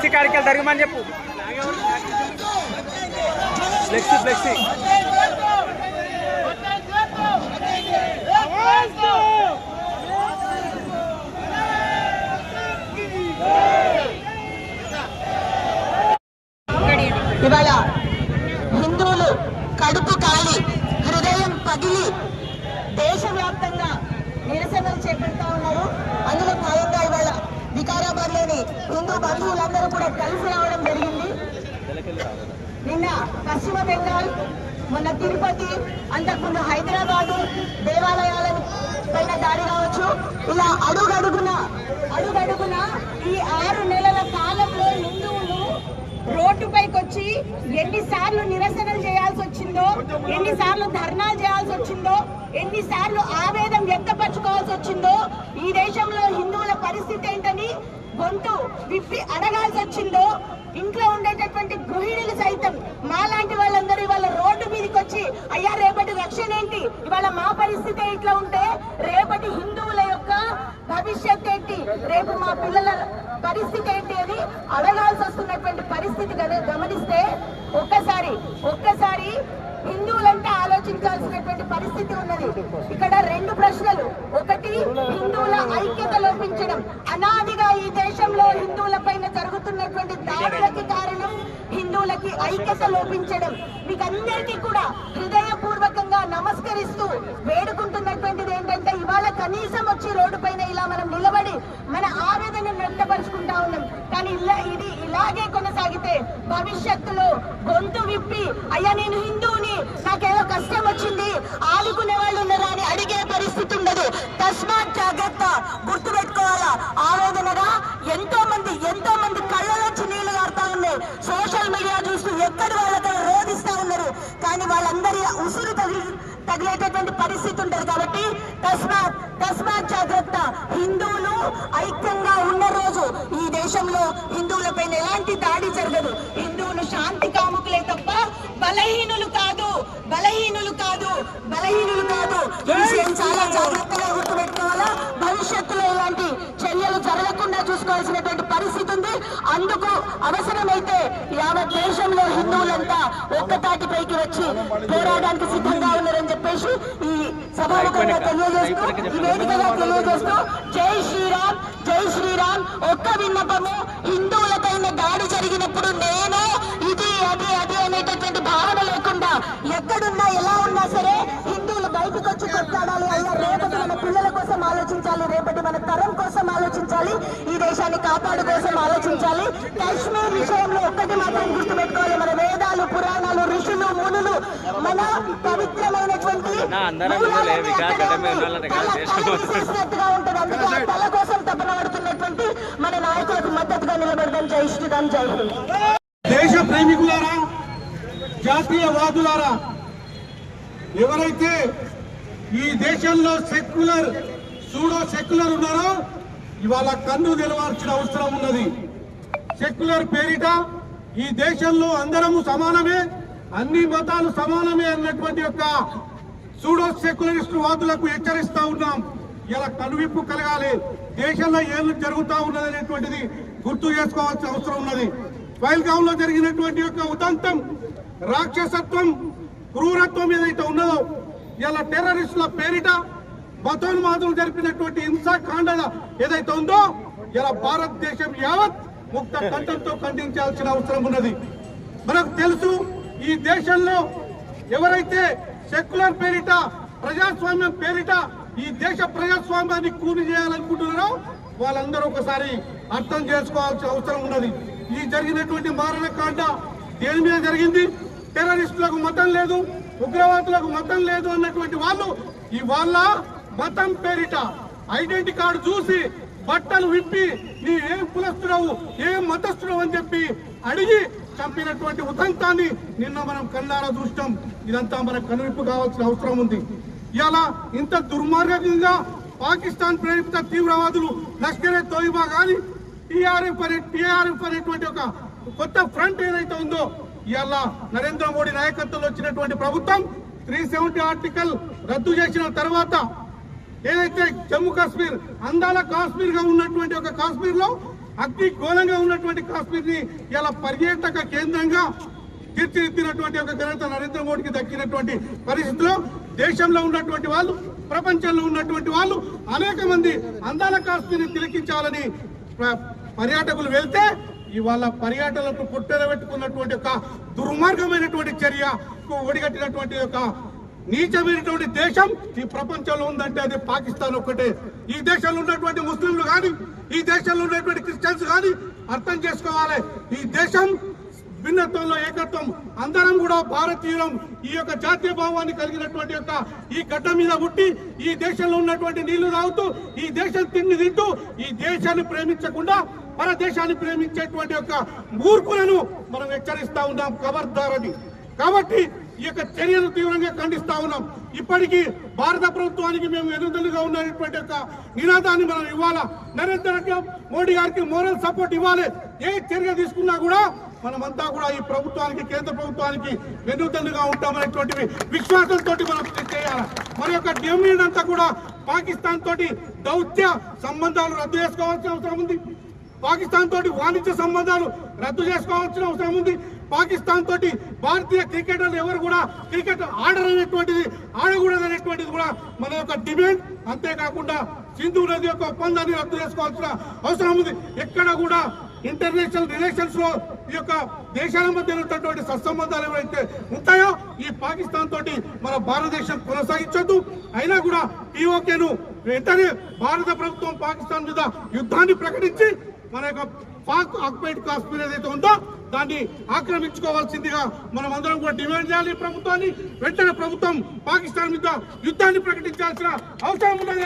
Flexi కాడికి జరగమని చెప్పు. Flexi flexi. ఇవాళ హిందువులు కడుపు కాలి హృదయం పగిలి దేశవ్యాప్తంగా నిరసనలు చేపడతా ఉన్నారు అందులో భాగంగా ఇవాళ వికారాబాద్లోని హిందూ బంధువులందరూ కూడా కలిసి రావడం జరిగింది. నిన్న పశ్చిమ బెంగాల్ మొన్న తిరుపతి అంతకుముందు హైదరాబాదు దేవాలయాల పైన దాడి కావచ్చు. ఇలా అడుగడుగున అడుగడుగున ఈ ఆరు నెలల కాలంలో హిందువులు రోడ్డుపైకి వచ్చి ఎన్నిసార్లు నిరసనలు చేయాల్సి వచ్చిందో ఎన్నిసార్లు ధర్నాలు చేయాల్సి వచ్చిందో ఎన్నిసార్లు ఆవేదన వ్యక్తపరచుకోవాల్సి వచ్చిందో ఈ దేశంలో హిందువుల పరిస్థితి ఏంటని గొంతు విప్పి అడగాల్సి వచ్చిందో ఇంట్లో ఉండేటటువంటి గృహిణులు సైతం మాలాంటి వాళ్ళందరూ ఇవాళ రోడ్డు మీదకి వచ్చి అయ్యా రేపటి రక్షణ ఏంటి? ఇవాళ మా పరిస్థితి ఇట్లా ఉంటే రేపటి హిందువుల యొక్క భవిష్యత్ ఏంటి? రేపు మా పిల్లల పరిస్థితి ఏంటి? అని అడగాల్సి వస్తున్నటువంటి పరిస్థితి కదా గమనిస్తే ఒక్కసారి ఒక్కసారి హిందువులంతా ఆలోచించ పరిస్థితి ఉన్నది. ఇక్కడ రెండు ప్రశ్నలు. ఒకటి హిందువుల ఐక్యత లోపించడం. అనాదిగా ఈ దేశంలో హిందువుల పైన జరుగుతున్నటువంటి దాడులకి కారణం హిందువులకి ఐక్యత లోపించడం. మీకు అందరికీ కూడా హృదయపూర్వకంగా నమస్కరిస్తూ వేడుకుంటున్నటువంటిది ఏంటంటే ఇవాళ కనీసం వచ్చి రోడ్డు పైన ఇలా మనం నిలబడి మన ఆవేదన వ్యక్తపరుచుకుంటా ఉన్నాం. కానీ ఇలా ఇది ఇలాగే కొనసాగితే భవిష్యత్తులో గొంతు విప్పి అయ్యా నేను హిందువుని. నాకేదో కష్టం వచ్చింది. ఆదుకునే వాళ్ళు ఉన్నారా అని అడిగే పరిస్థితి ఉండదు తస్మాత్ జాగ్రత్త. గుర్తుపెట్టుకోవాలా? ఆవేదనగా ఎంతో మంది ఎంతో మంది కళ్ళలోంచి నీళ్ళు కారుతా ఉన్నాయి. సోషల్ మీడియా చూస్తూ ఎక్కడి వాళ్ళతో రోధిస్తా ఉన్నారు. కానీ వాళ్ళందరి ఉసురు తగిలి తగిలేటటువంటి పరిస్థితి ఉంటది కాబట్టి తస్మాత్ తస్మాత్ జాగ్రత్త. హిందువులు ఐక్యంగా ఉన్న రోజు ఈ దేశంలో హిందువులపైన ఎలాంటి దాడి జరగదు. హిందువులు శాంతి కాముకులే తప్ప బలహీనులు బలహీనులు కాదు. ఈ విషయం చాలా జాగ్రత్తగా గుర్తుపెట్టుకోవాలా? భవిష్యత్తులో ఇలాంటి చర్యలు జరగకుండా చూసుకోవాల్సినటువంటి పరిస్థితి ఉంది. అందుకు అవసరమైతే యావత్ దేశంలో హిందువులంతా ఒక్కతాటిపైకి వచ్చి పోరాడానికి సిద్ధంగా ఉన్నారని చెప్పేసి ఈ సభాముఖంగా తెలియజేస్తూ ఈ వేదికగా తెలియజేస్తూ జై శ్రీరామ్ జై శ్రీరామ్. ఒక్క విన్నపము హిందువులపైన దాడి జరిగినప్పుడు నేను ఇది అది అది అనేటటువంటి భావన లేకుండా ఎక్కడున్నా ఎలా సరే హిందువులు బయటకు వచ్చి కొట్లాడాలి అయ్యా రేపటి మన పిల్లల కోసం ఆలోచించాలి రేపటి మన తరం కోసం ఆలోచించాలి ఈ దేశాన్ని కాపాడు కోసం ఆలోచించాలి. కాశ్మీర్ విషయంలో ఒక్కటి మాత్రం గుర్తుపెట్టుకోవాలి మన వేదాలు పురాణాలు ఋషులు మునులు మన పవిత్రమైనటువంటి ఉంటుంది. అందుకే ఆ తల కోసం తపన పడుతున్నటువంటి మన నాయకులకు మద్దతుగా నిలబడదాం జై శ్రీరామ్ జై హింద్. దేశ ప్రేమికులారా జాతీయవాదులారా ఎవరైతే ఈ దేశంలో సెక్యులర్ సూడో సెక్యులర్ ఉన్నారో ఇవాళ కన్ను నిలవాల్సిన అవసరం ఉన్నది. సెక్యులర్ పేరిట ఈ దేశంలో అందరము సమానమే అన్ని మతాలు సమానమే అన్నటువంటి యొక్క సూడో సెక్యులరిస్ట్ వాదులకు హెచ్చరిస్తా ఉన్నాం. ఇలా కనువిప్పు కలగాలి. దేశంలో ఏం జరుగుతూ ఉన్నది అనేటువంటిది గుర్తు చేసుకోవాల్సిన అవసరం ఉన్నది. పైల్గావ్లో జరిగినటువంటి యొక్క ఉదంతం రాక్షసత్వం క్రూరత్వం ఏదైతే ఉన్నదో ఇలా టెర్రరిస్టుల పేరిట మతోన్మాదులు జరిపినటువంటి హింసాకాండ ఏదైతే ఉందో ఇలా భారతదేశం యావత్ ముక్త కంఠంతో ఖండించాల్సిన అవసరం ఉన్నది. మనకు తెలుసు ఈ దేశంలో ఎవరైతే సెక్యులర్ పేరిట ప్రజాస్వామ్యం పేరిట ఈ దేశ ప్రజాస్వామ్యాన్ని కూని చేయాలనుకుంటున్నారో వాళ్ళందరూ ఒకసారి అర్థం చేసుకోవాల్సిన అవసరం ఉన్నది. ఈ జరిగినటువంటి మారణకాండ దేని మీద జరిగింది? టెర్రరిస్టులకు మతం లేదు ఉగ్రవాదులకు మతం లేదు అన్నటువంటి వాళ్ళు ఇవాళ మతం పేరిట ఐడెంటి కార్డు చూసి బట్టలు విప్పి నీ ఏం కులస్తున్నావు ఏం మతస్తున్నావు అని చెప్పి అడిగి చంపినటువంటి ఉదంతాన్ని నిన్న మనం కళ్ళారా చూస్తాం ఇదంతా మనకు కనువిప్పు కావాల్సిన అవసరం ఉంది. ఇలా ఇంత దుర్మార్గంగా పాకిస్తాన్ ప్రేరిత తీవ్రవాదులు లష్కరే తోయిబా కానీ టీఆర్ఎఫ్ అనే టీఆర్ఎఫ్ అనేటువంటి ఒక కొత్త ఫ్రంట్ ఏదైతే ఉందో ఇవాళ నరేంద్ర మోడీ నాయకత్వంలో వచ్చినటువంటి ప్రభుత్వం త్రీ సెవెంటీ ఆర్టికల్ రద్దు చేసిన తర్వాత ఏదైతే జమ్మూ కాశ్మీర్ అందాల కాశ్మీర్గా ఉన్నటువంటి ఒక కాశ్మీర్లో అగ్ని గోళంగా ఉన్నటువంటి కాశ్మీర్ని ఇలా పర్యాటక కేంద్రంగా తీర్చిదిద్దినటువంటి ఒక ఘనత నరేంద్ర మోడీకి దక్కినటువంటి పరిస్థితిలో దేశంలో ఉన్నటువంటి వాళ్ళు ప్రపంచంలో ఉన్నటువంటి వాళ్ళు అనేక మంది అందాల కాశ్మీర్ని తిలకించాలని పర్యాటకులు వెళ్తే ఇవాళ పర్యాటకులకు పుట్టెరబెట్టుకున్నటువంటి ఒక దుర్మార్గమైనటువంటి చర్య ఒడిగట్టినటువంటి ఒక నీచమైనటువంటి దేశం ఈ ప్రపంచంలో ఉందంటే అది పాకిస్తాన్ ఒక్కటే. ఈ దేశంలో ఉన్నటువంటి ముస్లింలు కానీ ఈ దేశంలో ఉన్నటువంటి క్రిస్టియన్స్ కానీ అర్థం చేసుకోవాలి. ఈ దేశం భిన్నత్వంలో ఏకత్వం అందరం కూడా భారతీయులం. ఈ యొక్క జాతీయ భావాన్ని కలిగినటువంటి యొక్క ఈ గడ్డ మీద పుట్టి ఈ దేశంలో ఉన్నటువంటి నీళ్ళు తాగుతూ ఈ దేశం తిండి తింటూ ఈ దేశాన్ని ప్రేమించకుండా మన దేశాన్ని ప్రేమించేటువంటి యొక్క మూర్ఖులను మనం హెచ్చరిస్తా ఉన్నాం ఖబర్దారని కాబట్టి ఈ యొక్క చర్యను తీవ్రంగా ఖండిస్తా ఉన్నాం. ఇప్పటికీ భారత ప్రభుత్వానికి మేము ఎదుగుదలుగా ఉన్నటువంటి యొక్క నినాదాన్ని మనం ఇవ్వాలా? నరేంద్ర మోడీ గారికి మోరల్ సపోర్ట్ ఇవ్వాలి. ఏ చర్య తీసుకున్నా కూడా మనమంతా కూడా ఈ ప్రభుత్వానికి కేంద్ర ప్రభుత్వానికి వెన్నుదన్నుగా ఉంటామనేటువంటి విశ్వాసంతో మనం చేయాలి? మరి యొక్క డిమాండ్ అంతా కూడా పాకిస్తాన్ తోటి దౌత్య సంబంధాలు రద్దు చేసుకోవాల్సిన అవసరం ఉంది. పాకిస్తాన్ తోటి వాణిజ్య సంబంధాలు రద్దు చేసుకోవాల్సిన అవసరం ఉంది. పాకిస్తాన్ తోటి భారతీయ క్రికెటర్లు ఎవరు కూడా క్రికెట్ ఆడరనేటువంటిది ఆడకూడదనేటువంటిది కూడా మన యొక్క డిమాండ్. అంతేకాకుండా సింధు నది యొక్క ఒప్పందాన్ని రద్దు చేసుకోవాల్సిన అవసరం ఉంది. ఎక్కడ కూడా ఇంటర్నేషనల్ రిలేషన్స్లో ఈ యొక్క దేశాల మధ్య ఉన్నటువంటి సత్సంబంధాలు ఏవైతే ఉంటాయో ఈ పాకిస్తాన్ తోటి మన భారతదేశం కొనసాగించొద్దు. అయినా కూడా పిఓకేను వెంటనే భారత ప్రభుత్వం పాకిస్తాన్ మీద యుద్ధాన్ని ప్రకటించి మన యొక్క పాక్ ఆక్యుపైడ్ కాశ్మీర్ ఏదైతే ఉందో దాన్ని ఆక్రమించుకోవాల్సిందిగా మనం అందరం కూడా డిమాండ్ చేయాలి ప్రభుత్వాన్ని. వెంటనే ప్రభుత్వం పాకిస్తాన్ మీద యుద్ధాన్ని ప్రకటించాల్సిన అవసరం ఉన్నది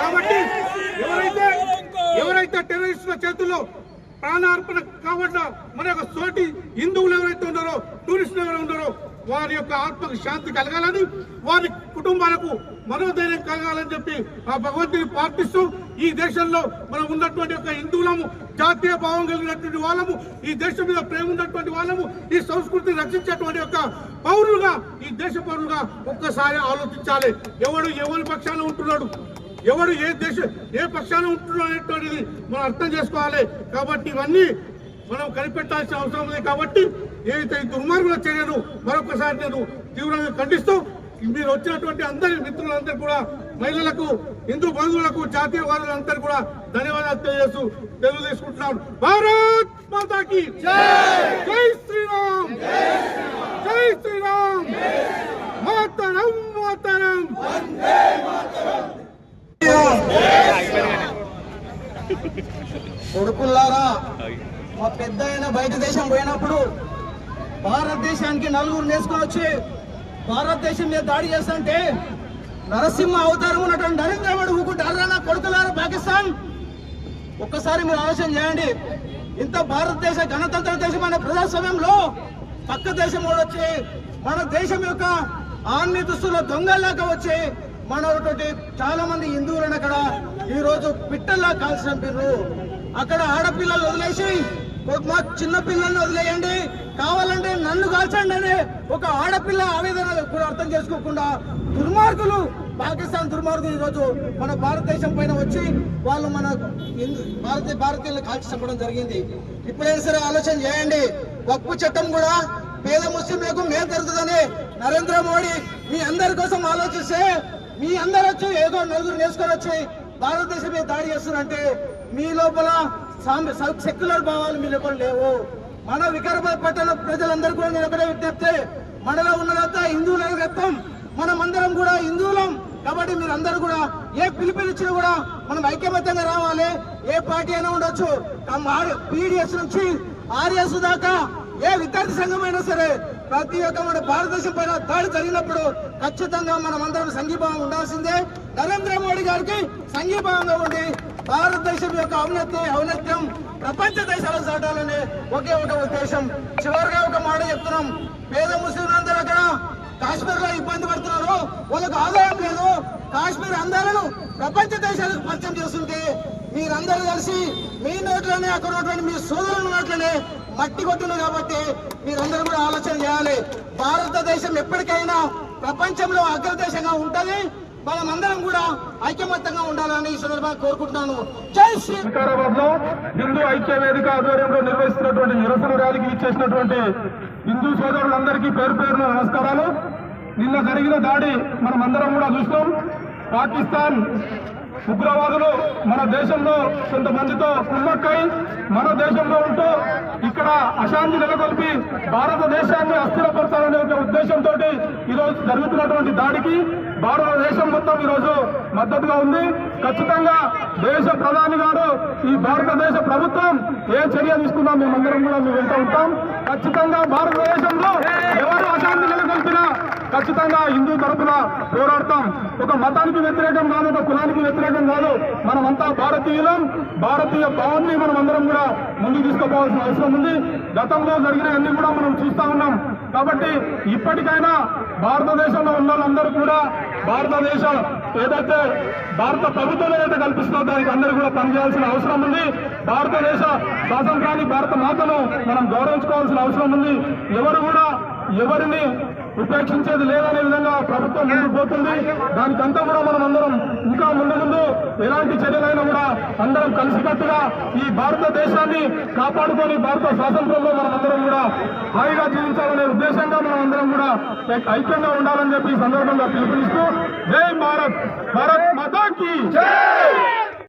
కాబట్టి ఎవరైతే ఎవరైతే టెర్రరిస్టుల చేతుల్లో ప్రాణార్పణ కాబట్టి మన యొక్క తోటి హిందువులు ఎవరైతే ఉన్నారో టూరిస్టులు ఎవరైతే ఉన్నారో వారి యొక్క ఆత్మకు శాంతి కలగాలని వారి కుటుంబాలకు మనోధైర్యం కలగాలని చెప్పి ఆ భగవంతుని ప్రార్థిస్తూ ఈ దేశంలో మనం ఉన్నటువంటి యొక్క హిందువులము జాతీయ భావం కలిగినటువంటి వాళ్ళము ఈ దేశం మీద ప్రేమ ఉన్నటువంటి వాళ్ళము ఈ సంస్కృతిని రక్షించేటువంటి యొక్క పౌరులుగా ఈ దేశ పౌరులుగా ఒక్కసారి ఆలోచించాలి. ఎవడు ఎవరి పక్షాన ఉంటున్నాడు? ఎవరు ఏ దేశ ఏ పక్షాన ఉంటున్నాడు అనేటువంటిది మనం అర్థం చేసుకోవాలి. కాబట్టి ఇవన్నీ మనం కనిపెట్టాల్సిన అవసరం ఉంది కాబట్టి ఏదైతే ఈ దుర్మార్గుల చర్యను మరొకసారి నేను తీవ్రంగా ఖండిస్తూ మీరు వచ్చినటువంటి అందరి మిత్రులందరూ కూడా మహిళలకు హిందూ బంధువులకు జాతీయవాదులందరూ కూడా ధన్యవాదాలు తెలియజేస్తూ తెలియజేసుకుంటున్నాను. భారత్ మాతాకి జై శ్రీరామ్! జై శ్రీరామ్! మాతరం మాతరం కొడుకుల్లారా మా పెద్ద ఆయన బయట దేశం పోయినప్పుడు భారతదేశానికి నలుగురు నేసుకొని వచ్చి భారతదేశం మీద దాడి చేస్తుంటే నరసింహ అవతారం ఉన్నటువంటి నరేంద్ర మోడీ ఊకుంటారా నా కొడుకులారా పాకిస్తాన్. ఒక్కసారి మీరు ఆలోచన చేయండి. ఇంత భారతదేశ గణతంత్ర దేశం అనే ప్రజాస్వామ్యంలో పక్క దేశం కూడా వచ్చి మన దేశం యొక్క ఆన్మీ దుస్తుల్లో దొంగల్లాగా వచ్చి మన చాలా మంది హిందువులను అక్కడ ఈరోజు పిట్టల్లా కాల్చి చంపారు అక్కడ ఆడపిల్లలు వదిలేసి మా చిన్న పిల్లల్ని వదిలేయండి. కావాలంటే నన్ను కాల్చండి అనే ఒక ఆడపిల్ల ఆవేదన కూడా అర్థం చేసుకోకుండా దుర్మార్గులు పాకిస్తాన్ దుర్మార్గులు ఈరోజు మన భారతదేశం పైన వచ్చి వాళ్ళు మన భారతీయ భారతీయులను కాల్చి చంపడం జరిగింది. ఇప్పుడైనా సరే ఆలోచన చేయండి. వక్ఫ్ చట్టం కూడా పేద ముస్లింలకు మేలు జరుగుతుందని నరేంద్ర మోడీ మీ అందరి కోసం ఆలోచిస్తే మీ అందరు వచ్చి ఏదో నలుగురు నేర్చుకొని వచ్చి భారతదేశం మీద దాడి చేస్తున్నారంటే మీ లోపల సామ్య- సెక్యులర్ భావాలు మీ లోపల లేవు. మన వికారాబాద్ పట్టణ ప్రజలందరూ కూడా నేను ఒకటే విజ్ఞప్తి. మనలో ఉన్నదంతా హిందువుల రక్తం మనం అందరం కూడా హిందువులం. కాబట్టి మీరు అందరూ కూడా ఏ పిలుపునిచ్చినా కూడా మనం ఐక్యమత్యంగా రావాలి. ఏ పార్టీ అయినా ఉండొచ్చు. పీడిఎస్ నుంచి ఆర్ఎస్ దాకా ఏ విద్యార్థి సంఘం అయినా సరే ప్రతి ఒక్క మన భారతదేశం పైన దాడి జరిగినప్పుడు ఖచ్చితంగా మనం అందరం సంఘీభావం ఉండాల్సిందే. నరేంద్ర మోడీ గారికి సంఘీభావంగా ఉండి దేశం యొక్క ఔన్నత్యం ఔన్నత్యం ప్రపంచ దేశాలకు చాటాలనే ఒకే ఒక ఉద్దేశం. చివరిగా ఒక మాట చెప్తున్నాం. పేద ముస్లింలందరూ అక్కడ కాశ్మీర్లో ఇబ్బంది పడుతున్నారు. వాళ్ళకు ఆదాయం లేదు. కాశ్మీర్ అందాలను ప్రపంచ దేశాలకు పరిచయం చేస్తుంటే మీరందరూ కలిసి మీ నోట్లోనే అక్కడ ఉన్నటువంటి మీ సోదరుల నోట్లోనే మట్టి కొట్టున్నారు కాబట్టి మీరందరూ కూడా ఆలోచన చేయాలి. భారతదేశం ఎప్పటికైనా ప్రపంచంలో అగ్రదేశంగా ఉంటది. మనమందరం కూడా ఐకమత్యంగా ఉండాలని ఈ సందర్భంగా కోరుకుంటున్నాను. జై శ్రీ వికారాబాద్లో హిందూ ఐక్య వేదిక ఆధ్వర్యంలో నిర్వహిస్తున్నటువంటి నిరసన ర్యాలీకి ఇచ్చేసినటువంటి హిందూ సోదరులందరికీ పేరు పేరున నమస్కారాలు. నిన్న జరిగిన దాడి మనమందరం కూడా చూస్తాం పాకిస్తాన్ ఉగ్రవాదులు మన దేశంలో కొంతమందితో కుమ్మక్కై మన దేశంలో ఉంటూ ఇక్కడ అశాంతి నెలకొల్పి భారతదేశాన్ని అస్థిరపరచాలనే ఒక ఉద్దేశంతో ఈరోజు జరుగుతున్నటువంటి దాడికి భారతదేశం మొత్తం ఈరోజు మద్దతుగా ఉంది. ఖచ్చితంగా దేశ ప్రధాని గారు ఈ భారతదేశ ప్రభుత్వం ఏ చర్య తీసుకున్నా మేమందరం కూడా మేము వెళ్తూ ఉంటాం. ఖచ్చితంగా భారతదేశంలో ఎవరు అశాంతి నెలకొల్పినా ఖచ్చితంగా హిందూ తరఫున పోరాడతాం. ఒక మతానికి వ్యతిరేకం కాదు ఒక కులానికి వ్యతిరేకం కాదు. మనమంతా భారతీయులం. భారతీయ భావాన్ని మనం అందరం కూడా ముందుకు తీసుకుపోవాల్సిన అవసరం ఉంది. గతంలో జరిగిన అన్ని కూడా మనం చూస్తా ఉన్నాం. కాబట్టి ఇప్పటికైనా భారతదేశంలో ఉన్న వాళ్ళందరూ కూడా భారతదేశం ఏదైతే భారత ప్రభుత్వం ఏదైతే కల్పిస్తుందో దానికి అందరూ కూడా పనిచేయాల్సిన అవసరం ఉంది. భారతదేశ స్వాతంత్రాన్ని భారత మాతను మనం గౌరవించుకోవాల్సిన అవసరం ఉంది. ఎవరు కూడా ఎవరిని ఉపేక్షించేది లేదనే విధంగా ప్రభుత్వం ముందుకు పోతుంది. దానికంతా కూడా మనం అందరం ఇంకా ముందు ముందు ఎలాంటి చర్యలైనా కూడా అందరం కలిసికట్టుగా ఈ భారతదేశాన్ని కాపాడుకొని భారత స్వాతంత్రంలో మనం అందరం కూడా హాయిగా జీవించాలనే ఉద్దేశంగా మనం అందరం కూడా ఐక్యంగా ఉండాలని చెప్పి ఈ సందర్భంగా పిలుపునిస్తూ జై భారత్. భారత్ మాతాకి. జై!